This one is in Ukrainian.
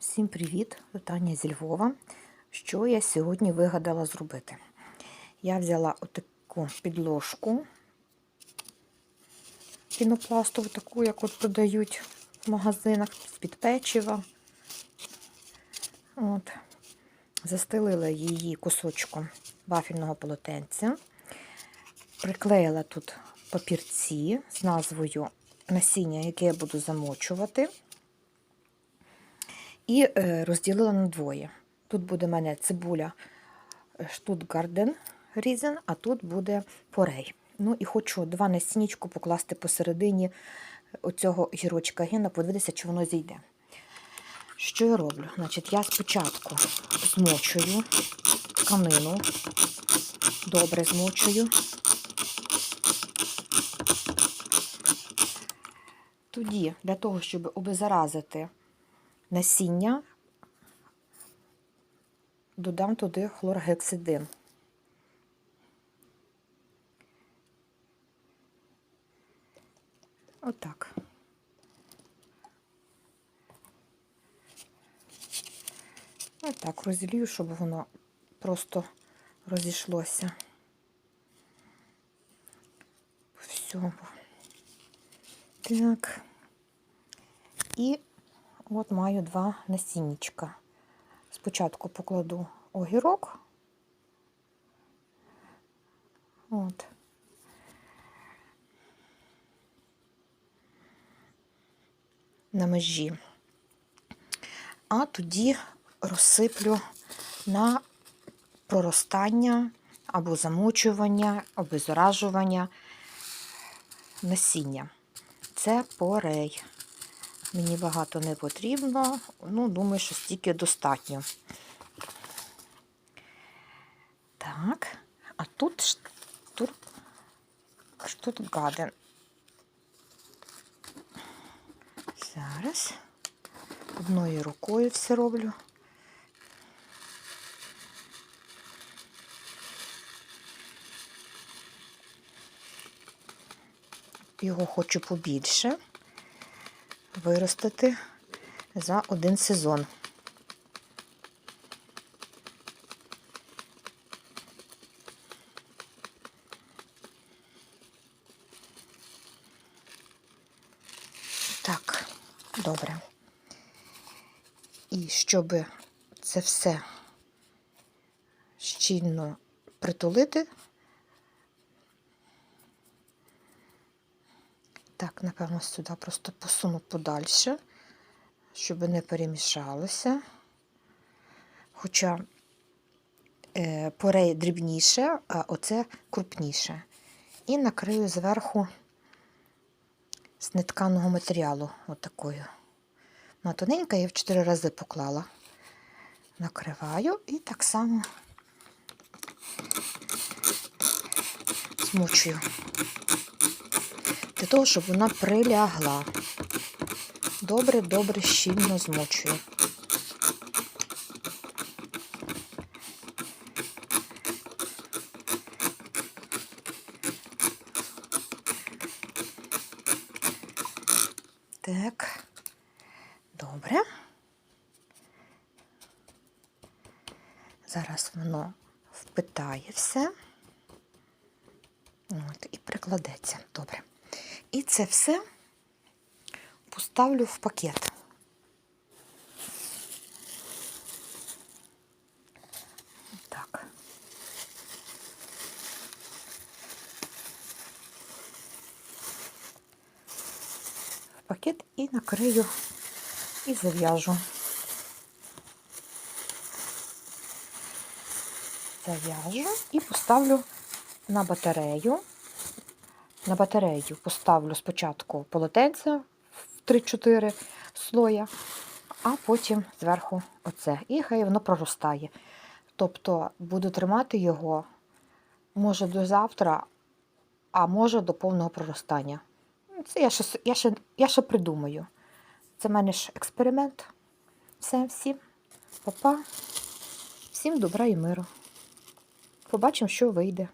Всім привіт! Таня зі Львова. Що я сьогодні вигадала зробити? Я взяла отаку підложку пінопластову, таку, як от продають в магазинах з-під печива. От. Застелила її кусочком вафельного полотенця. Приклеїла тут папірці з назвою насіння, яке я буду замочувати. І е, розділила на двоє. Тут буде в мене цибуля Штутгарден різен, а тут буде порей. Ну і хочу два насіннячку покласти посередині оцього гірочка гена, подивитися, чи воно зійде. Що я роблю? Значить, я спочатку змочую тканину, добре змочую. Тоді, для того, щоб обеззаразити насіння, додам туди хлоргексидин. Отак. Отак розділю, щоб воно просто розійшлося. Всьому. Так. І от маю два насінничка. Спочатку покладу огірок. От. На межі. А тоді розсиплю на проростання або замочування, обеззаражування насіння. Це порей. Мені багато не потрібно, ну, думаю, що стільки достатньо. Так, а тут штур... штутгаден. Зараз одною рукою все роблю. Його хочу побільше виростити за один сезон. Так, добре. І щоб це все щільно притулити, Так, напевно, сюди просто посуну подальше, щоб не перемішалося. Хоча е, порей дрібніше, а оце крупніше. І накрию зверху з нетканого матеріалу, отакою. Вона тоненька, я в 4 рази поклала. Накриваю і так само змочую того, щоб вона прилягла. Добре-добре щільно змочую. Так, добре. Зараз воно впитає все. От, і прикладеться. Добре. І це все поставлю в пакет. Так. В пакет і накрию і зав'яжу. Зав'яжу і поставлю на батарею. На батарею поставлю спочатку полотенце в 3-4 слоя, а потім зверху оце. І хай воно проростає. Тобто буду тримати його, може, до завтра, а може до повного проростання. Це я ще, я ще, я ще придумаю. Це в мене ж експеримент. Все, всім, папа, всім добра і миру. Побачимо, що вийде.